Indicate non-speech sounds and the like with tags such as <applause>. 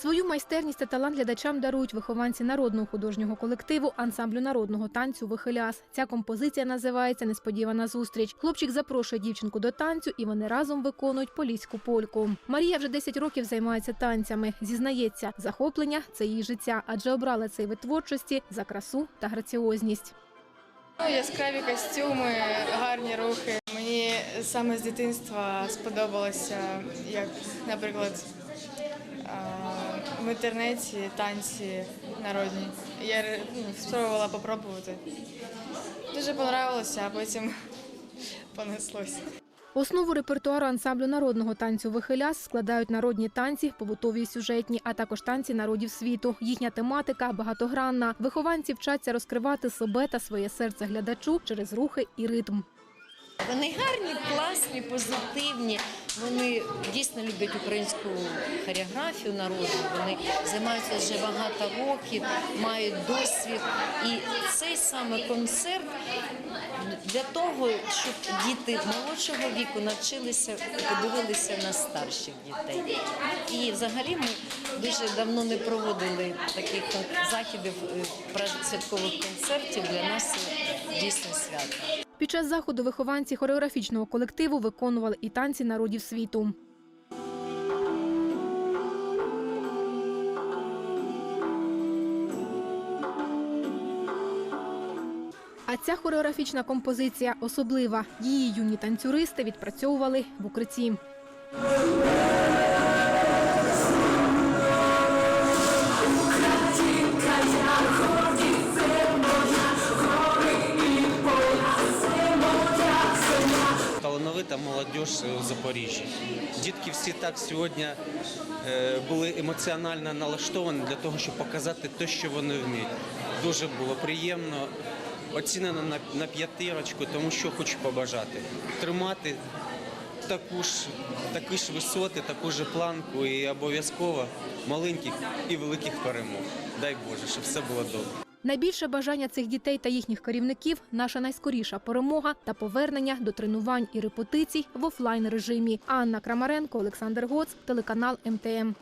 Свою майстерність та талант глядачам дарують вихованці народного художнього колективу ансамблю народного танцю Вихиляс. Ця композиція називається Несподівана зустріч. Хлопчик запрошує дівчинку до танцю, і вони разом виконують поліську польку. Марія вже 10 років займається танцями. Зізнається, захоплення це її життя, адже обрала цей вид творчості за красу та граціозність. Ну, Яскраві костюми, гарні рухи. Мені саме з дитинства сподобалося, як, наприклад, в інтернеті танці народні. Я ну, спробувала попробувати. Дуже понравилося, а потім <laughs> понеслося. Основу репертуару ансамблю народного танцю Вихиляс складають народні танці, побутові і сюжетні, а також танці народів світу. Їхня тематика багатогранна. Вихованці вчаться розкривати себе та своє серце глядачу через рухи і ритм. Вони гарні, класні, позитивні. Вони дійсно люблять українську хореографію народу. Вони займаються вже багато років, мають досвід. І цей саме концерт для того, щоб діти молодшого віку навчилися подивилися на старших дітей. І взагалі ми дуже давно не проводили таких заходів е, святкових концертів. Для нас дійсно свято. Під час заходу вихованці хореографічного колективу виконували і танці народів світу. А ця хореографічна композиція особлива. Її юні танцюристи відпрацьовували в укритті. Талановита молодь у Запоріжжі. Дітки всі так сьогодні е, були емоціонально налаштовані для того, щоб показати те, що вони вміють. Дуже було приємно, оцінено на п'ятирочку, тому що хочу побажати. Тримати таку ж, такі ж висоти, таку ж планку і обов'язково маленьких і великих перемог. Дай Боже, щоб все було добре. Найбільше бажання цих дітей та їхніх керівників наша найскоріша перемога та повернення до тренувань і репетицій в офлайн режимі. Анна Крамаренко, Олександр Гоц, телеканал МТМ.